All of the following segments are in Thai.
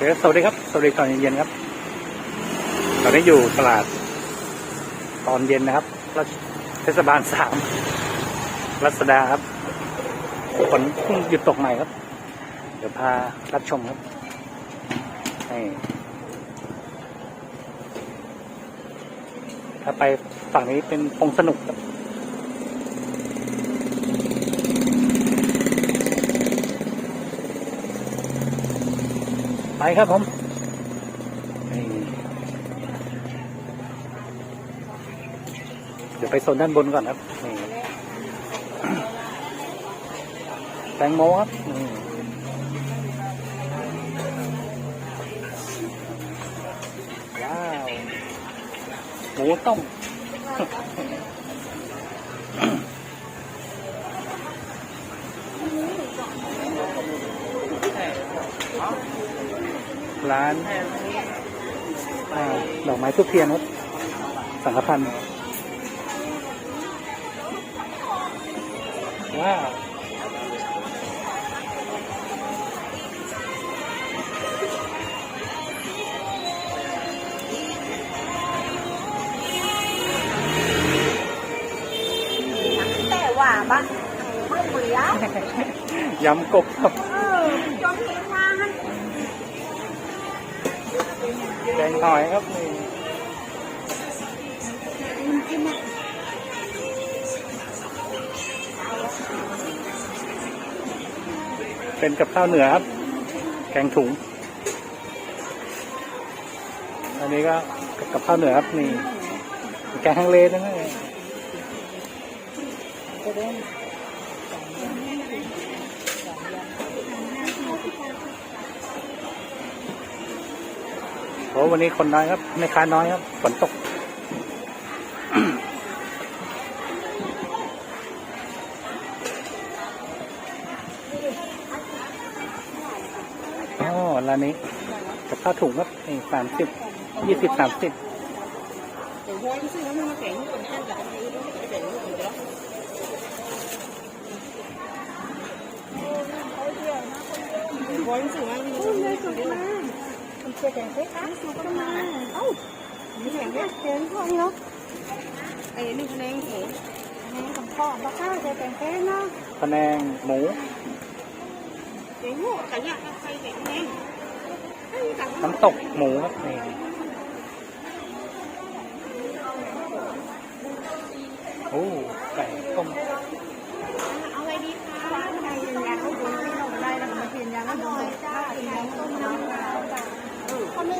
เดี๋ยวสวัสดีครับ สวัสดีตอนเย็นๆครับ ตอนนี้อยู่ตลาด ตอนเย็นนะครับรัชเทศบาลสามรัศดาครับฝนเพิ่งหยุดตกใหม่ครับ เดี๋ยวพารับชมครับนี่ถ้าไปฝั่งนี้เป็นพงสนุกครับ ไปครับผมเดี๋ยวไปโซนด้านบนก่อนครับแตงโมครับนี่ว้าวหมูต้ม ร้านอ่าดอกไม้ทุกเทียนครับสังฆพันธ์ว้าวแต่ว่าบ้านไม่เหลือยำกบครับ แกงหอยครับนี่เป็นกับข้าวเหนือครับ แกงถุง อันนี้ก็กับข้าวเหนือครับนี่แกงฮังเลนั่นเอง โอ้วันนี้คนน้อยครับไม่ค้าน้อยครับฝนตกอ๋อร้านนี้กับข้าวถุงครับนี่สามสิบยี่สิบสามสิบแต่ ย้อยที่ซื้อแล้วมันมาแข็งคนท่านกับไอ้ต้องไปแข็งคนเดียวย้อยที่ซื้อมามันเลยสุดมามันจะแข็งไปคะสุด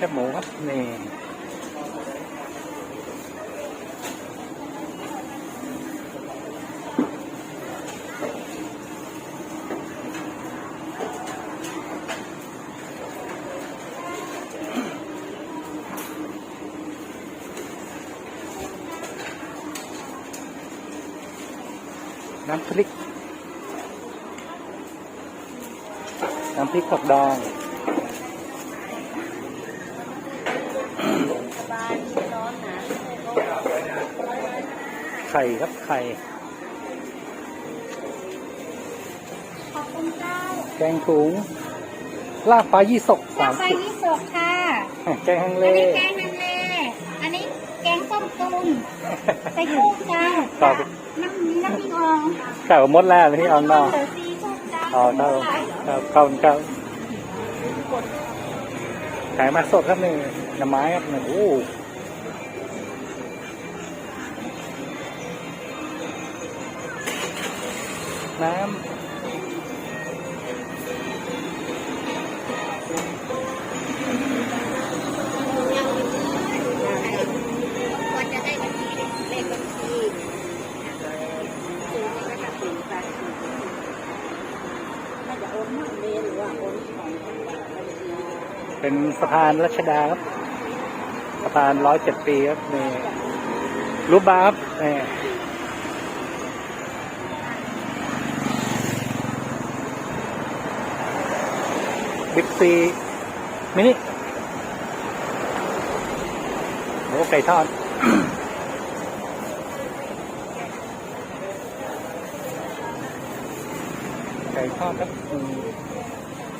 แคบหมูครับนี่น้ำพริก น้ำพริกผักดอง สบายร้อนนะ ไข่ครับไข่ ขอบคุณเจ้าแกงถุง ลาบปลายี่สกจาสากมไปสิบยี่สกค่ะ แกงฮังเล อันนี้แกงนันเล อันนี้แกงส้มตุนใส่กุ้งจ้าต่อไปน้ำน้ำพริกอ่องเก่ามดแล้วที่เอานอก เสือซีกุ้งจ้าอ๋อเข้าเข้าเข้าเข้าขายมาสดครับนี่หน่อไม้ครับนี่โอ้น้ำว่าจะได้บัญชีเลขบัญชีคือไม่ได้สี่แปดสี่น่าจะโอนเงินเมย์ห นของคนบัญชีเป็นสะพานรัชดาครับสะพานร้อยเจ็ดปีครับนี่รูปบาร์ครับนี่ บิ๊กซีมินิโอ้ไก่ทอดไก่ทอดครับ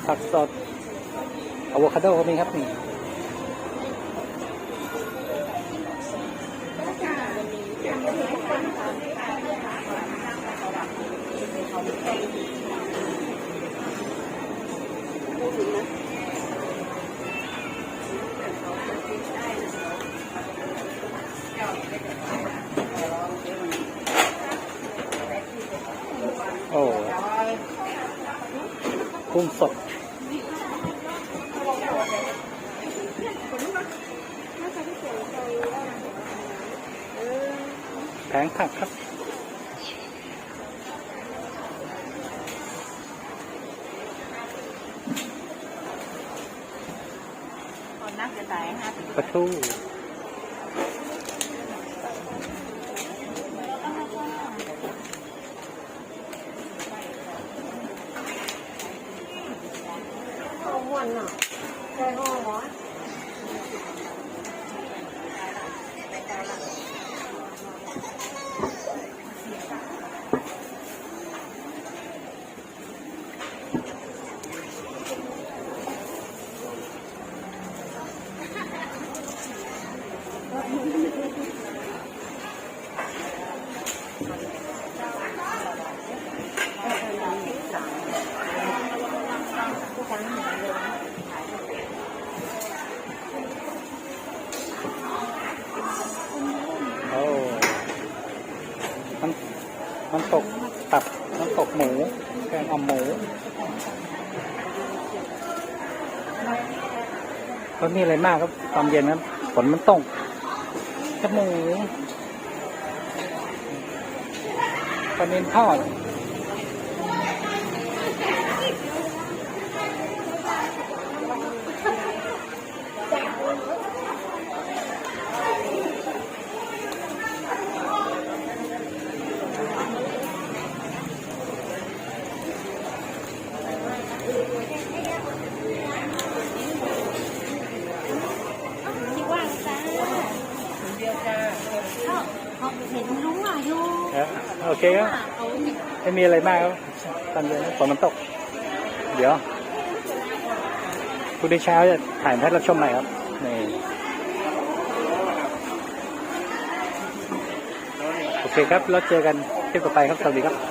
ผักสดอะโวคาโดก็มีครับนี่ โอ้กุ้งสดแผงผักครับ คนนักจะตายห้าสิบ ปลาทูข้าววันอะใช่ห้องวะ โอ้มันมัน ตับน้ำตกหมูแกงอ่อมหมูก็มีอะไรมากครับตอนเย็นนะฝนมันตกจมูกปลาเนนทอด ที่ว่างจ้าเดียวจ้าเขาเห็นลุงอะอยู่ เอ่อโอ เคครับไม่มีอะไรมากครับตอนเย็นฝนมันตก เดี๋ยวคุณในี้เช้าจะถ่ายให้เราชมใหม่ครับนี่โอเคครับ แล้วเจอกันคลิปต่อไปครับ สวัสดีครับ